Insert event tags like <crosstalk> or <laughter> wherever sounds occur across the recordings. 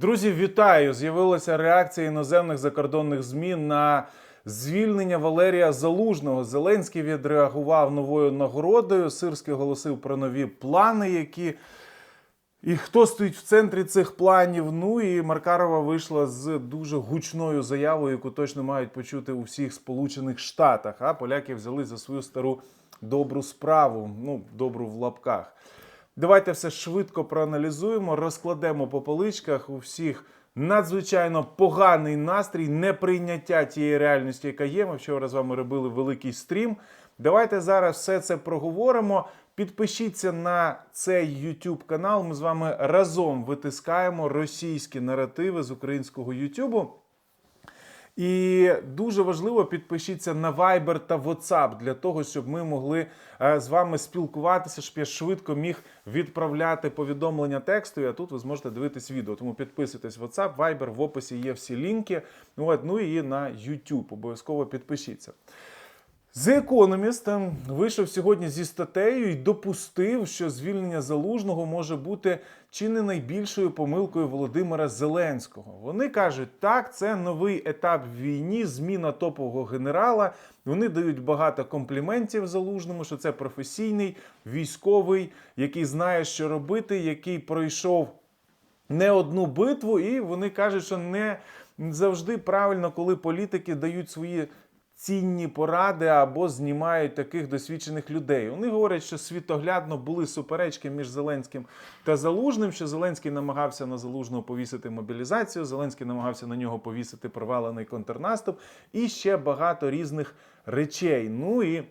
Друзі, вітаю! З'явилася реакція іноземних закордонних ЗМІ на звільнення Валерія Залужного. Зеленський відреагував новою нагородою. Сирський оголосив про нові плани, які. І хто стоїть в центрі цих планів? Ну і Маркарова вийшла з дуже гучною заявою, яку точно мають почути у всіх Сполучених Штатах. А поляки взяли за свою стару добру справу, ну добру в лапках. Давайте все швидко проаналізуємо, розкладемо по поличках у всіх надзвичайно поганий настрій, неприйняття тієї реальності, яка є. Ми вчора з вами робили великий стрім. Давайте зараз все це проговоримо. Підпишіться на цей YouTube канал. Ми з вами разом витискаємо російські наративи з українського YouTube. І дуже важливо підпишіться на Viber та WhatsApp для того, щоб ми могли е, з вами спілкуватися, щоб я швидко міг відправляти повідомлення тексту. А тут ви зможете дивитись відео. Тому підписуйтесь в WhatsApp, Viber, в описі є всі лінки. Ну і на YouTube. Обов'язково підпишіться. The Economist вийшов сьогодні зі статтею і допустив, що звільнення залужного може бути чи не найбільшою помилкою Володимира Зеленського. Вони кажуть, так, це новий етап в війні, зміна топового генерала. Вони дають багато компліментів залужному, що це професійний військовий, який знає, що робити, який пройшов не одну битву, і вони кажуть, що не завжди правильно, коли політики дають свої цінні поради або знімають таких досвідчених людей. Вони говорять, що світоглядно були суперечки між Зеленським та Залужним, що Зеленський намагався на Залужного повісити мобілізацію, Зеленський намагався на нього повісити провалений контрнаступ і ще багато різних речей. Ну і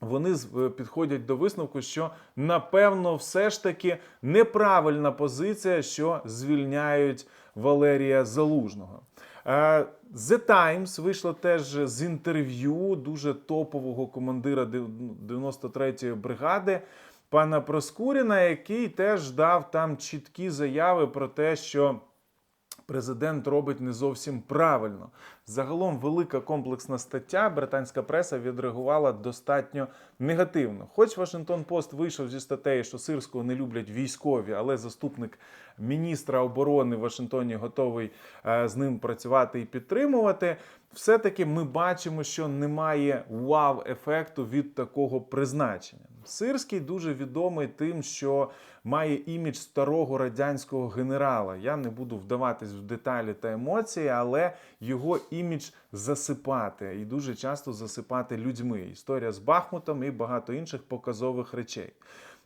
вони е, підходять до висновку, що напевно все ж таки неправильна позиція, що звільняють Валерія Залужного. Е, The Times вийшло теж з інтерв'ю дуже топового командира дев- 93-ї бригади пана Проскуріна, який теж дав там чіткі заяви про те, що президент робить не зовсім правильно. Загалом велика комплексна стаття. Британська преса відреагувала достатньо негативно. Хоч Вашингтон Пост вийшов зі статтею, що сирського не люблять військові, але заступник міністра оборони в Вашингтоні готовий е, з ним працювати і підтримувати. Все-таки ми бачимо, що немає вау-ефекту від такого призначення. Сирський дуже відомий тим, що має імідж старого радянського генерала. Я не буду вдаватись в деталі та емоції, але його імідж засипати і дуже часто засипати людьми. Історія з Бахмутом і багато інших показових речей.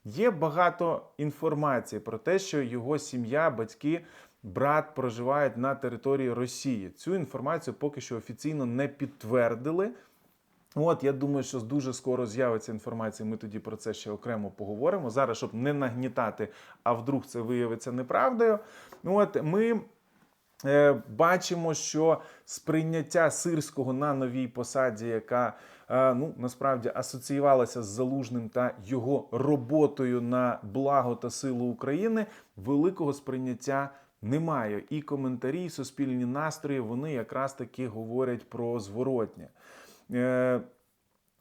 Є багато інформації про те, що його сім'я, батьки, брат проживають на території Росії. Цю інформацію поки що офіційно не підтвердили. От я думаю, що дуже скоро з'явиться інформація. Ми тоді про це ще окремо поговоримо. Зараз, щоб не нагнітати, а вдруг це виявиться неправдою. От ми е, бачимо, що сприйняття сирського на новій посаді, яка е, ну насправді асоціювалася з залужним та його роботою на благо та силу України, великого сприйняття. Немає і коментарі, і суспільні настрої вони якраз таки говорять про зворотнє. Е,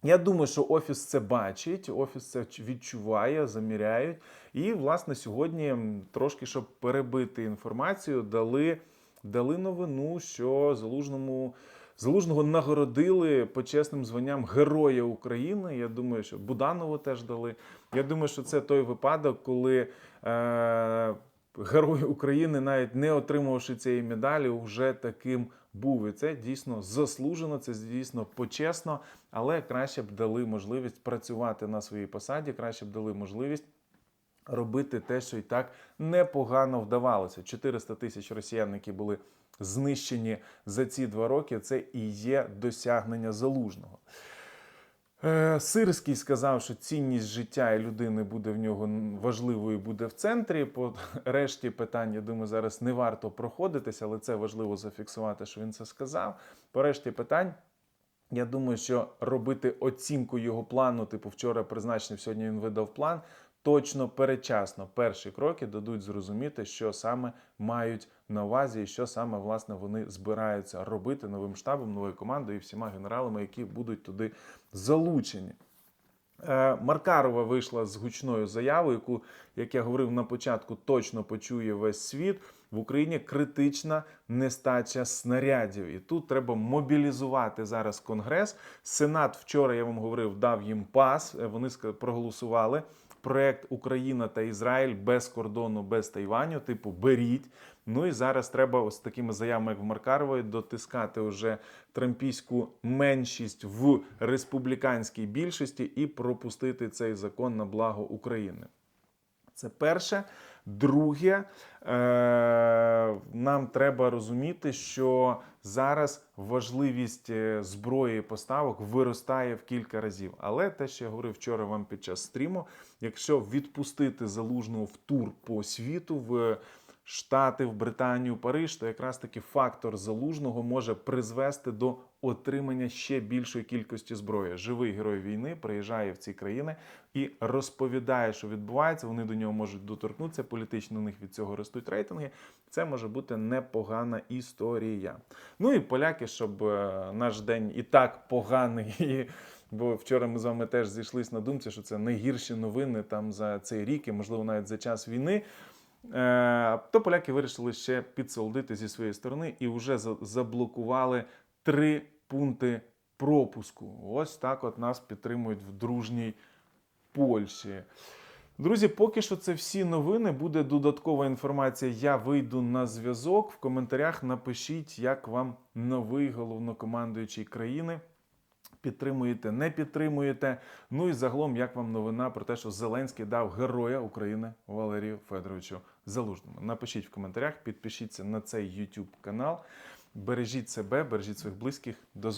я думаю, що офіс це бачить, офіс це відчуває, заміряють. І, власне, сьогодні трошки, щоб перебити інформацію, дали, дали новину, що залужному. Залужного нагородили почесним званням Героя України. Я думаю, що Буданову теж дали. Я думаю, що це той випадок, коли е, Герой України, навіть не отримавши цієї медалі, вже таким був. І це дійсно заслужено, це дійсно почесно, але краще б дали можливість працювати на своїй посаді, краще б дали можливість. Робити те, що і так непогано вдавалося. 400 тисяч росіян, які були знищені за ці два роки, це і є досягнення залужного. Е, Сирський сказав, що цінність життя і людини буде в нього важливою, буде в центрі. По <laughs> решті питань, я думаю, зараз не варто проходитися, але це важливо зафіксувати, що він це сказав. По решті питань. Я думаю, що робити оцінку його плану, типу вчора призначений, сьогодні він видав план, точно передчасно. Перші кроки дадуть зрозуміти, що саме мають на увазі, і що саме власне вони збираються робити новим штабом, новою командою і всіма генералами, які будуть туди залучені. Е, Маркарова вийшла з гучною заявою, яку, як я говорив на початку, точно почує весь світ. в Україні критична нестача снарядів. І тут треба мобілізувати зараз Конгрес. Сенат вчора, я вам говорив, дав їм пас. Е, Вони проголосували. Проект Україна та Ізраїль без кордону, без Тайваню, типу, беріть. Ну і зараз треба ось такими заявами, як в Маркарової, дотискати вже трампійську меншість в республіканській більшості і пропустити цей закон на благо України. Це перше. Друге, е, нам треба розуміти, що зараз важливість е, зброї поставок виростає в кілька разів. Але те, що я говорив вчора вам під час стріму, якщо відпустити залужного в тур по світу, в Штати, в Британію, Париж, то якраз таки фактор залужного може призвести до отримання ще більшої кількості зброї. Живий герой війни приїжджає в ці країни і розповідає, що відбувається. Вони до нього можуть доторкнутися. Політично у них від цього ростуть рейтинги. Це може бути непогана історія. Ну і поляки, щоб е, наш день і так поганий. <laughs> Бо вчора ми з вами теж зійшлись на думці, що це найгірші новини там за цей рік, і можливо навіть за час війни. Е, то поляки вирішили ще підсолдити зі своєї сторони і вже заблокували три пункти пропуску. Ось так от нас підтримують в дружній Польщі. Друзі, поки що це всі новини. Буде додаткова інформація. Я вийду на зв'язок. В коментарях напишіть, як вам новий головнокомандуючий країни. Підтримуєте, не підтримуєте. Ну і загалом, як вам новина про те, що Зеленський дав героя України Валерію Федоровичу Залужному. Напишіть в коментарях, підпишіться на цей YouTube канал. Бережіть себе, бережіть своїх близьких. До